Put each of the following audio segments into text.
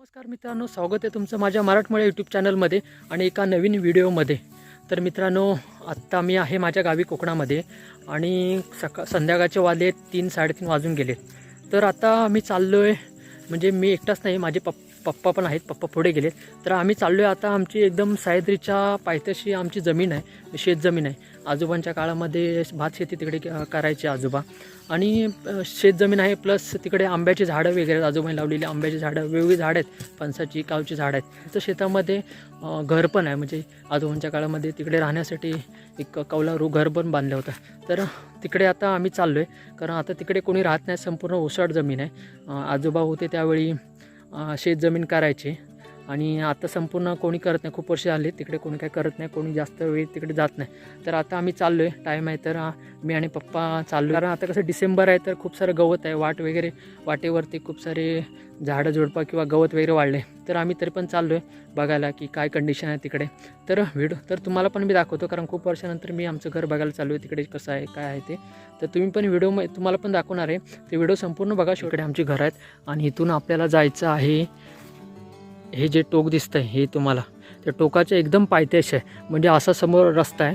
नमस्कार मित्रांनो स्वागत आहे तुमचं माझ्या मराठमोळ्या यूट्यूब चॅनलमध्ये आणि एका नवीन व्हिडिओमध्ये. तर मित्रांनो आत्ता मी आहे माझ्या गावी कोकणामध्ये आणि सका संध्याकाळचे वाजले तीन साडेतीन वाजून गेले तर आता मी चाललो आहे म्हणजे मी एकटाच नाही माझे पप पप्पा पण आहेत पप्पा पुढे गेलेत. तर आम्ही चाललो आहे आता आमची एकदम सायद्रीच्या पायथ्याशी आमची जमीन आहे शेतजमीन आहे. आजोबांच्या काळामध्ये भात शेती तिकडे क- करायचे आजोबा. आणि शेतजमीन आहे प्लस तिकडे आंब्याची झाडं वगैरे आहेत. आजोबांनी लावलेली आंब्याची झाडं वेगवेगळी झाडं आहेत. फणसाची कावची झाडं आहेत. तर शेतामध्ये घर पण आहे. म्हणजे आजोबांच्या काळामध्ये तिकडे राहण्यासाठी एक कौलारू घर पण बांधलं होतं. तर तिकडे आता आम्ही चाललो आहे कारण आता तिकडे कोणी राहत नाही. संपूर्ण ओसाड जमीन आहे. आजोबा होते त्यावेळी शेतजमीन करायची आणि आता संपूर्ण कोणी करत नाही खूप वर्ष झाले तिकडे कोणी काय करत नाही कोणी जास्त वेळ तिकडे जात नाही. तर आता आम्ही चाललो आहे टाईम आहे तर मी आणि पप्पा चाललो कारण आता कसं डिसेंबर आहे तर खूप सारं गवत आहे वाट वगैरे वाटेवरती खूप सारे झाडं झुडपं किंवा गवत वगैरे वाढले तर आम्ही तरी पण चाललो आहे बघायला की काय कंडिशन आहे तिकडे. तर व्हिडिओ तर तुम्हाला पण मी दाखवतो कारण खूप वर्षानंतर मी आमचं घर बघायला चालू आहे तिकडे कसं आहे काय आहे ते. तर तुम्ही पण व्हिडिओ तुम्हाला पण दाखवणार आहे. ते व्हिडिओ संपूर्ण बघा शेवटी. आमची घर आहेत आणि इथून आपल्याला जायचं आहे हे जे टोक दिसतं आहे हे तुम्हाला. त्या टोकाच्या एकदम पायथ्याशी आहे. म्हणजे असा समोर रस्ता आहे.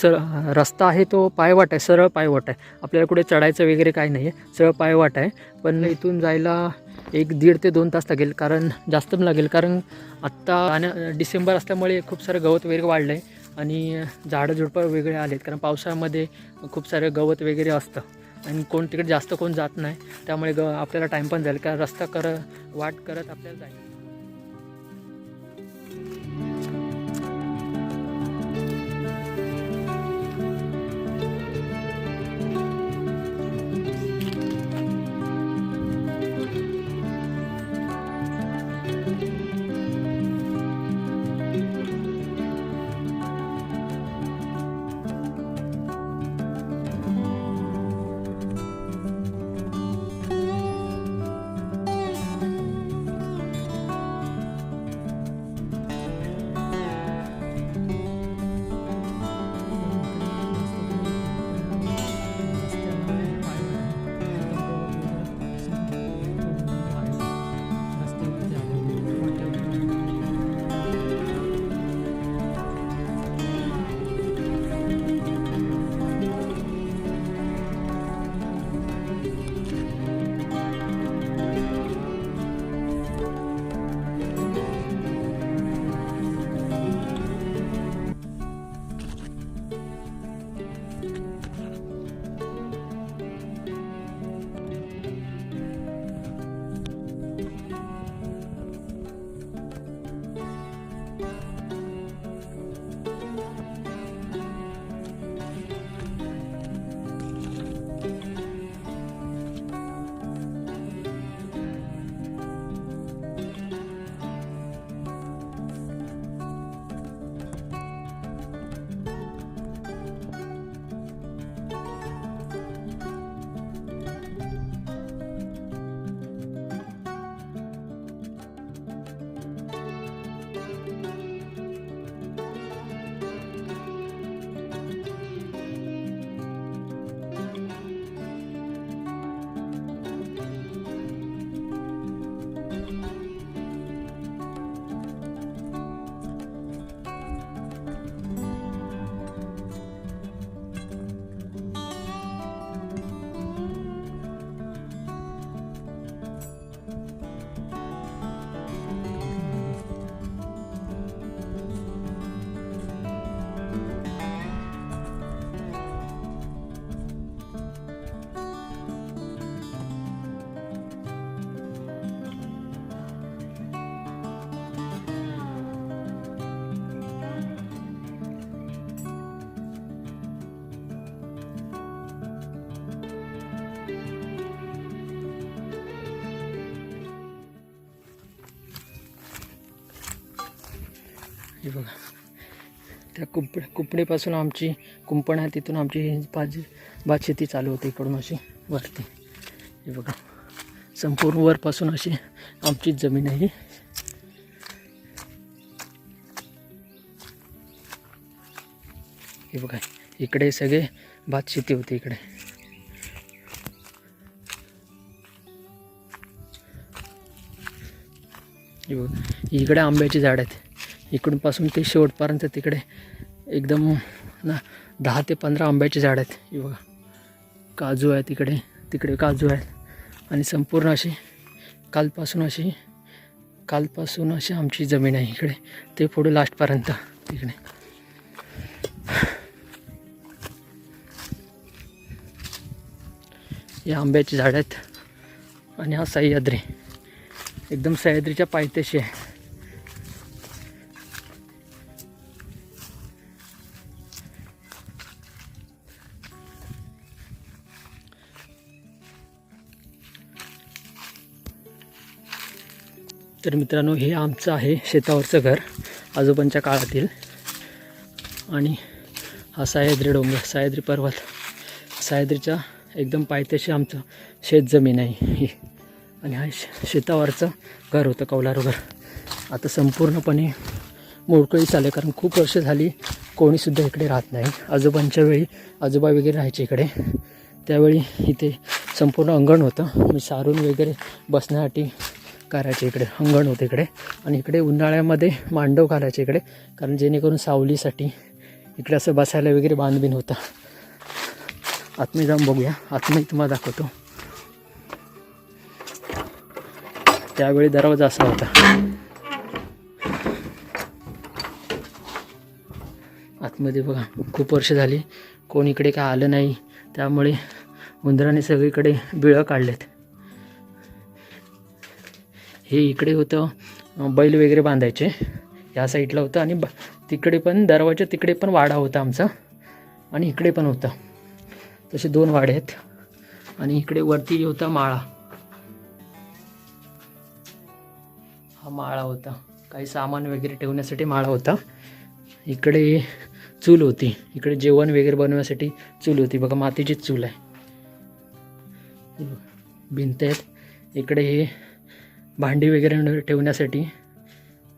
सर रस्ता आहे तो पायवाट आहे सरळ पायवाट आहे. आपल्याला कुठे चढायचं वगैरे काही नाही आहे सरळ पायवाट आहे. पण इथून जायला एक दीड ते दोन तास लागेल. कारण जास्त पण लागेल. कारण आत्ता आणि डिसेंबर असल्यामुळे खूप सारं गवत वगैरे वाढलं आहे आणि झाडं झुडपं वेगळे आलेत. कारण पावसाळ्यामध्ये खूप सारं गवत वगैरे असतं. आणि कोण तिकडे जास्त कोण जात नाही. त्यामुळे ग आपल्याला टाईम पण जाईल. कारण रस्ता कर वाट करत आपल्याला जाईल हे बघा. त्या कुंप कुंपणीपासून आमची कुंपण आहे तिथून आमची भाजी भात शेती चालू होते इकडून अशी वरती. हे बघा. संपूर्ण वरपासून अशी आमचीच जमीन आहे हे बघा. इकडे सगळे भात शेती होते इकडे. हे बघ. इकडे आंब्याची झाड आहेत. इकडूनपासून ते शेवटपर्यंत तिकडे एकदम ना दहा ते पंधरा आंब्याची झाड आहेत. हे बघा. काजू आहे तिकडे तिकडे काजू आहेत. आणि संपूर्ण अशी कालपासून अशी कालपासून अशी आमची जमीन आहे इकडे. ते पुढे लास्टपर्यंत तिकडे हे आंब्याची झाड आहेत. आणि हा सह्याद्री. एकदम सह्याद्रीच्या पायथ्याशी आहे. तर मित्रांनो हे आमचं आहे शेतावरचं घर आजोबांच्या काळातील. आणि हा सह्याद्री डोंगर सह्याद्री पर्वत सह्याद्रीच्या एकदम पायथ्याशी आमचं शेतजमीन आहे ही. आणि हा शेतावरचं घर होतं कौलारू घर आता संपूर्णपणे मोडकळी चालू आहे कारण खूप वर्ष झाली कोणीसुद्धा इकडे राहत नाही. आजोबांच्या वेळी आजोबा वगैरे राहायचे इकडे. त्यावेळी इथे संपूर्ण अंगण होतं. मी सारून वगैरे बसण्यासाठी करायचे इकडे अंगण होते इकडे. आणि इकडे उन्हाळ्यामध्ये मांडव घालायचे इकडे कारण जेणेकरून सावलीसाठी इकडे असं बसायला वगैरे बांधबीन होता. आतमध्ये जाऊन बघूया. आतमध्ये तुम्हाला दाखवतो. त्यावेळी दरवाजा असा होता. आतमध्ये बघा खूप वर्ष झाली. कोण इकडे काय आलं नाही. त्यामुळे उंदराने सगळीकडे बिळं काढलेत. हे इकडे होतं बैल वगैरे बांधायचे. या साईडला होतं आणि ब तिकडे पण दरवाजा तिकडे पण वाडा होता आमचा आणि इकडे पण होता. तसे दोन वाडे आहेत आणि इकडे वरती होता माळा. हा माळा होता. काही सामान वगैरे ठेवण्यासाठी माळा होता. इकडे चूल होती. इकडे जेवण वगैरे बनवण्यासाठी चूल होती. बघा मातीचीच चूल आहे. भिंत आहेत. इकडे हे भांडी वगैरे ठेवण्यासाठी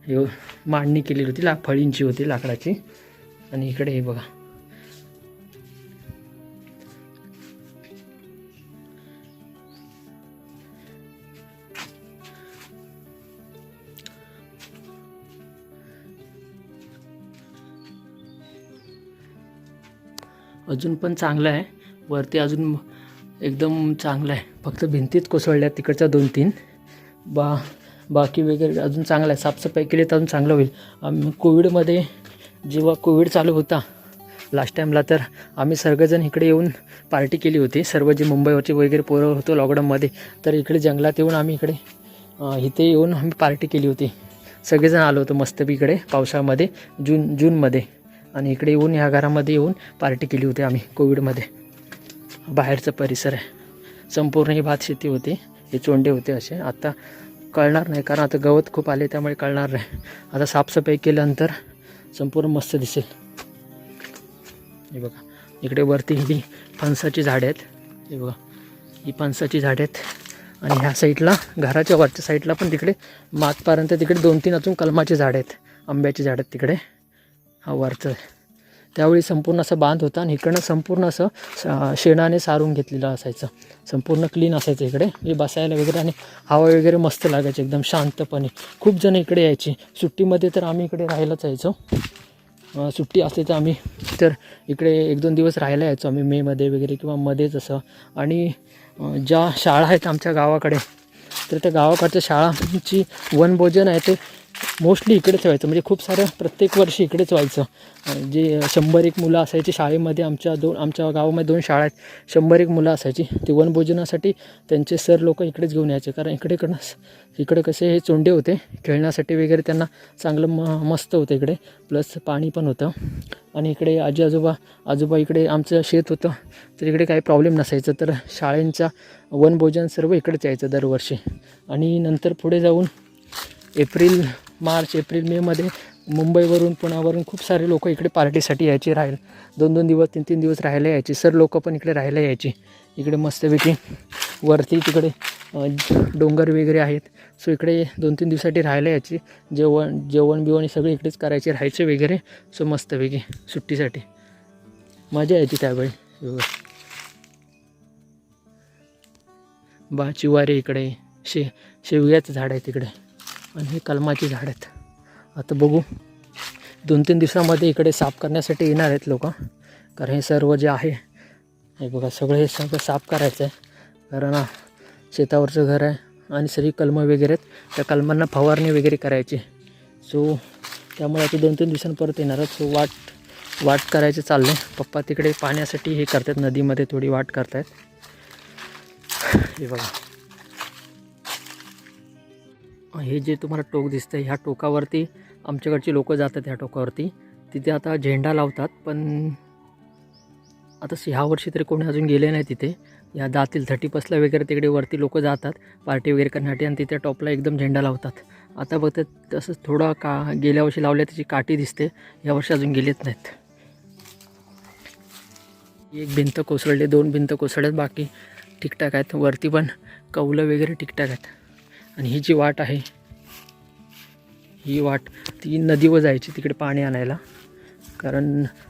हे मांडणी केलेली होती ला फळींची होती लाकडाची. आणि इकडे हे बघा. अजून पण चांगलं आहे. वरती अजून एकदम चांगलं आहे. फक्त भिंतीत कोसळल्या तिकडच्या दोन तीन बा बाकी वगैरे अजून चांगलं आहे. साफसफाई केली तर अजून चांगलं होईल. आम्ही कोविडमध्ये जेव्हा कोविड चालू होता लास्ट टाईमला तर आम्ही सर्वजण इकडे येऊन पार्टी केली होती. सर्व जे मुंबईवरचे वगैरे पोरं होतो लॉकडाऊनमध्ये तर इकडे जंगलात येऊन आम्ही इकडे इथे येऊन आम्ही पार्टी केली होती. सगळेजण आलो होतो मस्तपैकी इकडे पावसाळ्यामध्ये जून जूनमध्ये. आणि इकडे येऊन ह्या घरामध्ये येऊन पार्टी केली होती आम्ही कोविडमध्ये. बाहेरचा परिसर आहे. संपूर्ण ही भात शेती होती. हे चोंडे होते असे. आता कळणार नाही कारण आता गवत खूप आले त्यामुळे कळणार नाही. आता साफसफाई केल्यानंतर संपूर्ण मस्त दिसेल. हे बघा इकडे वरती ही फणसाची झाडे आहेत. हे बघा ही फणसाची झाडे आहेत. आणि ह्या साईडला घराच्या वरच्या साईडला पण तिकडे मातपर्यंत तिकडे दोन तीन अजून कलमाची झाडं आहेत. आंब्याची झाडं आहेत तिकडे. हा वरचं आहे. त्यावेळी संपूर्ण असं बांध होता आणि इकडनं संपूर्ण असं स- शेणाने सारून घेतलेलं असायचं. संपूर्ण क्लीन असायचं इकडे. हे बसायला वगैरे आणि हवा वगैरे मस्त लागायची एकदम शांतपणे. खूप जण इकडे यायचे. सुट्टीमध्ये तर आम्ही इकडे राहायलाच यायचो. सुट्टी असली तर आम्ही तर इकडे एक दोन दिवस राहायला यायचो. आम्ही मेमध्ये वगैरे किंवा मध्येच असं. आणि ज्या शाळा आहेत आमच्या गावाकडे तर त्या गावाकडच्या शाळांची वनभोजन आहे ते मोस्टली इकडेच व्हायचं. म्हणजे खूप सारं प्रत्येक वर्षी इकडेच व्हायचं. जे शंभर एक मुलं असायची शाळेमध्ये आमच्या दोन आमच्या गावामध्ये दोन शाळा आहेत. शंभर एक मुलं असायची. ती वनभोजनासाठी त्यांचे सर लोक इकडेच घेऊन यायचे. कारण इकडेकडनं इकडे कसे हे चोंडे होते. खेळण्यासाठी वगैरे त्यांना चांगलं म मस्त होतं इकडे. प्लस पाणी पण होतं. आणि इकडे आजी आजोबा आजोबा इकडे आमचं शेत होतं. तर इकडे काही प्रॉब्लेम नसायचं. तर शाळेंचा वनभोजन सर्व इकडेच यायचं दरवर्षी. आणि नंतर पुढे जाऊन एप्रिल मार्च एप्रिल मेमध्ये मुंबईवरून पुण्यावरून खूप सारे लोक इकडे पार्टीसाठी यायचे राहायला दोन दोन दिवस तीन तीन दिवस राहायला यायचे. सर लोक पण इकडे राहायला यायचे. इकडे मस्तपैकी वरती तिकडे डोंगर वगैरे आहेत. सो इकडे दोन तीन दिवसासाठी राहायला यायचे. जेवण जेवण बिवण सगळे इकडेच करायचे राहायचे वगैरे. सो मस्तपैकी सुट्टीसाठी. मजा यायची त्यावेळी. हो. बा चिवारे इकडे. शे शेवग्याचं झाड आहे तिकडे. आणि हे कलमाची झाड आहेत. आता बघू. दोन तीन दिवसामध्ये इकडे साफ करण्यासाठी येणार आहेत लोक. कारण हे सर्व जे आहे हे बघा सगळं हे सगळं साफ करायचं आहे कारण शेतावरचं घर आहे आणि सगळी कलमं वगैरे आहेत. त्या कलमांना फवारणी वगैरे करायची. सो त्यामुळे आता दोन तीन दिवसांनी परत येणार आहेत. सो वाट वाट करायचं चाललं आहे पप्पा तिकडे पाण्यासाठी हे करतात. नदीमध्ये थोडी वाट करतायत. हे बघा. हे जे तुम्हाला टोक दिसतं ह्या टोकावरती आमच्याकडची लोकं जातात ह्या टोकावरती. तिथे आता झेंडा लावतात पण आता ह्या वर्षी तरी कोणी अजून गेले नाही तिथे. या दातील थर्टी पसला वगैरे तिकडे वरती लोकं जातात पार्टी वगैरे करण्यासाठी आणि तिथे टॉपला एकदम झेंडा लावतात. आता बघतात तसंच थोडा का गेल्या वर्षी लावल्या त्याची काठी दिसते या वर्षी अजून गेलेत नाहीत. एक भिंत कोसळली दोन भिंत कोसळल्यात बाकी ठीकठाक आहेत. वरती पण कौलं वगैरे ठीकठाक आहेत. आणि ही जी वाट आहे ही वाट ती नदीवर जायची तिकडे पाणी आणायला. कारण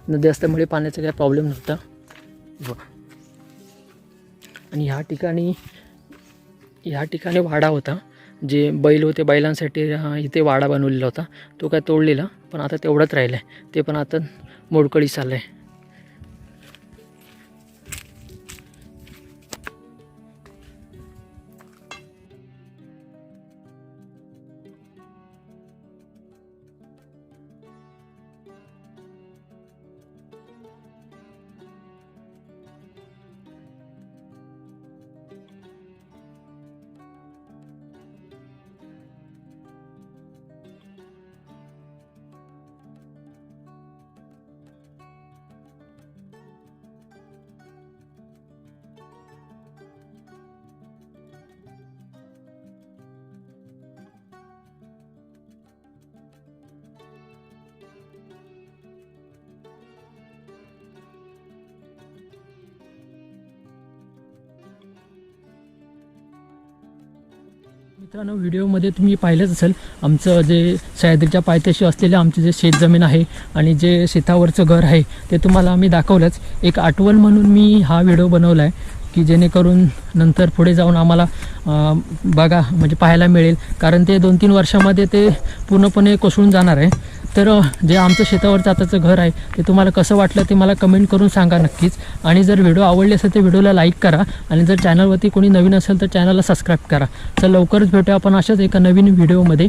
नदी असल्यामुळे पाण्याचा काही प्रॉब्लेम नव्हता. बघा आणि ह्या ठिकाणी ह्या ठिकाणी वाडा होता जे बैल होते बैलांसाठी इथे वाडा बनवलेला होता. तो काय तोडलेला पण आता तेवढंच राहिलं आहे ते पण आता मोडकळीस आलं आहे मित्रांनो व्हिडिओमध्ये तुम्ही पाहिलंच असेल आमचं जे सह्याद्रीच्या पायथ्याशी असलेलं आमची जे शेतजमीन आहे आणि जे शेतावरचं घर आहे ते तुम्हाला आम्ही दाखवलंच. एक आठवण म्हणून मी हा व्हिडिओ बनवला आहे की जेणेकरून नंतर पुढे जाऊन आम्हाला बघा म्हणजे पाहायला मिळेल. कारण ते दोन तीन वर्षामध्ये ते पूर्णपणे कोसळून जाणार आहे. तर जे आमचं शेतावरचं आताचं घर आहे ते तुम्हाला कसं वाटलं ते मला कमेंट करून सांगा नक्कीच. आणि जर व्हिडिओ आवडले असेल तर व्हिडिओला लाईक करा आणि जर चॅनलवरती कोणी नवीन असेल तर चॅनलला सबस्क्राईब करा. तर लवकरच भेटूया आपण अशाच एका नवीन व्हिडिओमध्ये.